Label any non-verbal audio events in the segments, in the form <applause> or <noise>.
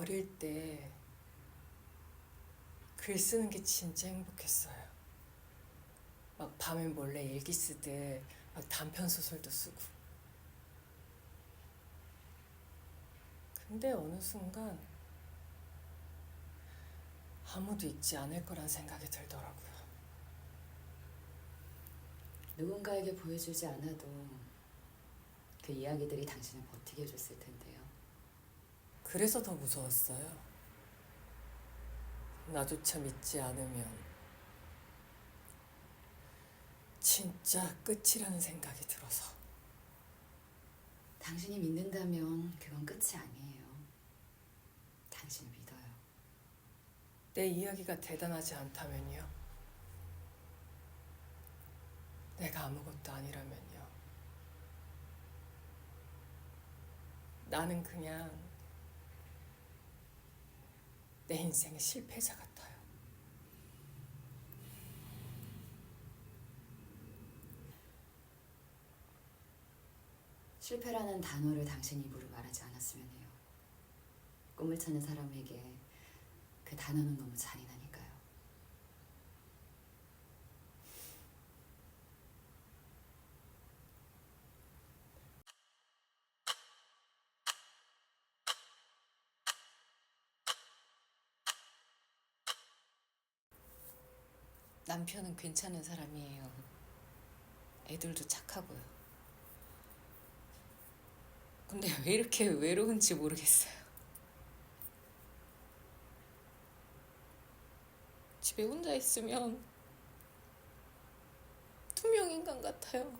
어릴 때 글 쓰는 게 진짜 행복했어요. 막 밤에 몰래 일기 쓰듯 막 단편 소설도 쓰고. 근데 어느 순간 아무도 읽지 않을 거란 생각이 들더라고요. 누군가에게 보여주지 않아도 그 이야기들이 당신을 버티게 해줬을 텐데요. 그래서 더 무서웠어요. 나조차 믿지 않으면 진짜 끝이라는 생각이 들어서. 당신이 믿는다면 그건 끝이 아니에요. 당신을 믿어요. 내 이야기가 대단하지 않다면요. 내가 아무것도 아니라면요. 나는 그냥 내 인생의 실패자 같아요. 실패라는 단어를 당신 입으로 말하지 않았으면 해요. 꿈을 찾는 사람에게 그 단어는 너무 잔인하니까요. 남편은 괜찮은 사람이에요. 애들도 착하고요. 근데 <laughs> 왜 이렇게 외로운지 모르겠어요. 집에 혼자 있으면 투명 인간 같아요.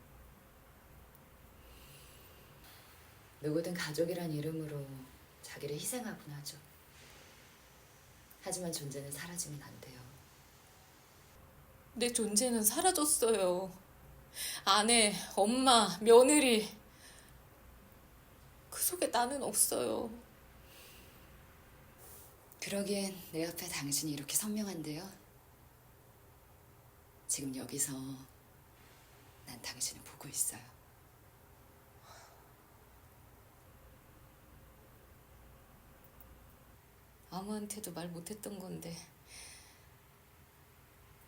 누구든 가족이란 이름으로 자기를 희생하곤 하죠. 하지만 존재는 사라지면 안 돼요. 내 존재는 사라졌어요. 아내, 엄마, 며느리. 그 속에 나는 없어요. 그러기엔 내 앞에 당신이 이렇게 선명한데요. 지금 여기서 난 당신을 보고 있어요. 아무한테도 말 못했던 건데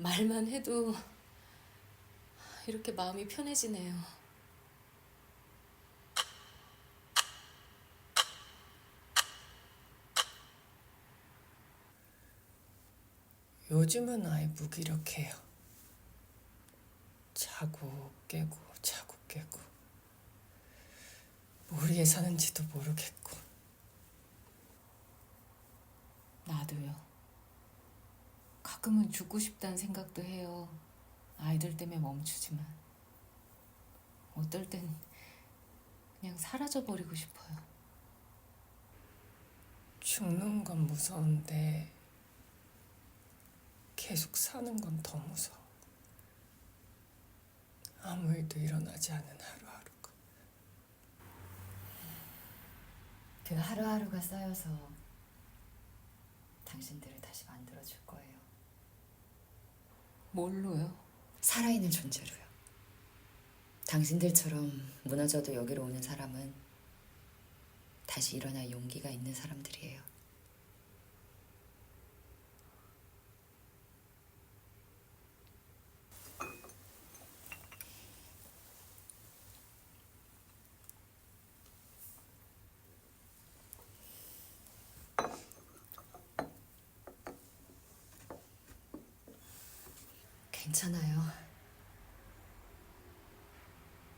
말만 해도 이렇게 마음이 편해지네요. 요즘은 아예 무기력해요. 자고 깨고 자고 깨고 뭘 위해 사는지도 모르겠고 나도요. 가끔은 죽고 싶다는 생각도 해요. 아이들 때문에 멈추지만. 어떨 땐 그냥 사라져 버리고 싶어요. 죽는 건 무서운데 계속 사는 건 더 무서워. 아무 일도 일어나지 않은 하루하루가. 그 하루하루가 쌓여서 당신들을 다시 거예요. 뭘로요? 살아있는 존재로요. 당신들처럼 무너져도 여기로 오는 사람은 다시 일어날 용기가 있는 사람들이에요. 괜찮아요.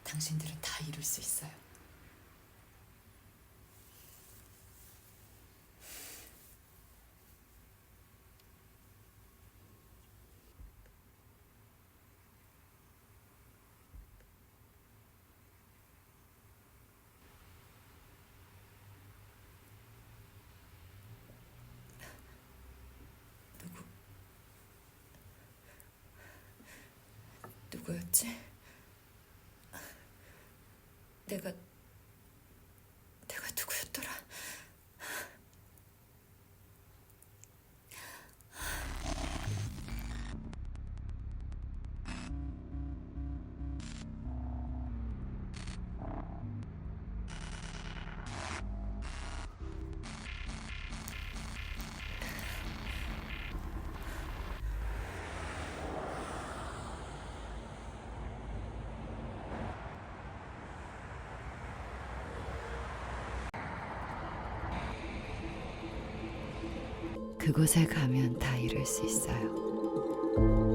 당신들은 다 이룰 수 있어요. 누구? 내가 내가 그곳에 가면 다 이룰 수 있어요.